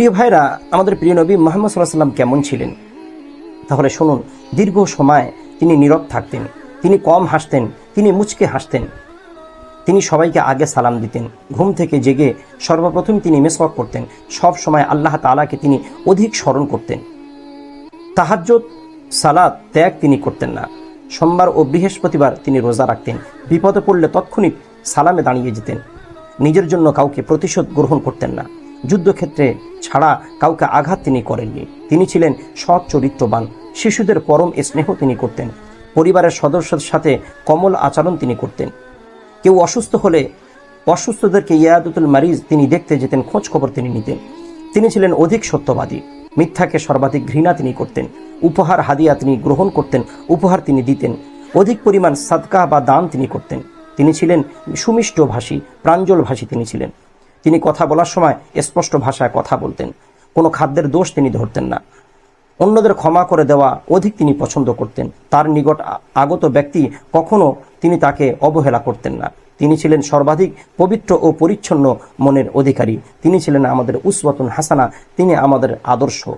প্রিয় ভাইরা, আমাদের প্রিয় নবী মোহাম্মদ সাল্লাহ সাল্লাম কেমন ছিলেন? তাহলে শুনুন, দীর্ঘ সময় তিনি নীরব থাকতেন, তিনি কম হাসতেন, তিনি মুচকে হাসতেন। তিনি সবাইকে আগে সালাম দিতেন, ঘুম থেকে জেগে সর্বপ্রথম তিনি মেসওয়াক করতেন, সব সময় আল্লাহ তাআলাকে তিনি অধিক স্মরণ করতেন। তাহাজ্জুদ সালাদ ত্যাগ তিনি করতেন না। সোমবার ও বৃহস্পতিবার তিনি রোজা রাখতেন, বিপদে পড়লে তৎক্ষণিক সালামে দাঁড়িয়ে যেতেন। নিজের জন্য কাউকে প্রতিশোধ গ্রহণ করতেন না। যুদ্ধক্ষেত্রে ছাড়া কাউকে আঘাত তিনি করেননি। তিনি ছিলেন সৎ চরিত্রবান। শিশুদের পরম স্নেহ তিনি করতেন। পরিবারের সদস্যদের সাথে কমল আচরণ তিনি করতেন। কেউ অসুস্থ হলে অসুস্থদেরকে ইয়াদুতুল মারিজ তিনি দেখতে যেতেন খোঁজ খবর তিনি নিতেন। তিনি ছিলেন অধিক সত্যবাদী। মিথ্যাকে সর্বাধিক ঘৃণা তিনি করতেন। উপহার, হাদিয়া তিনি গ্রহণ করতেন, উপহার তিনি দিতেন। অধিক পরিমাণ সাদকা বা দান তিনি করতেন। তিনি ছিলেন সুমিষ্ট ভাষী প্রাঞ্জল ভাষী তিনি ছিলেন। তিনি কথা বলার সময় স্পষ্ট ভাষায় কথা বলতেন। কোনো খাদ্যের দোষ তিনি ধরতেন না। অন্যদের ক্ষমা করে দেওয়া অধিক তিনি পছন্দ করতেন। তার নিকট আগত ব্যক্তি কখনো তিনি তাকে অবহেলা করতেন না। তিনি ছিলেন সর্বাধিক পবিত্র ও পরিচ্ছন্ন মনের অধিকারী। তিনি ছিলেন আমাদের উসওয়াতুন হাসানা। তিনি আমাদের আদর্শ।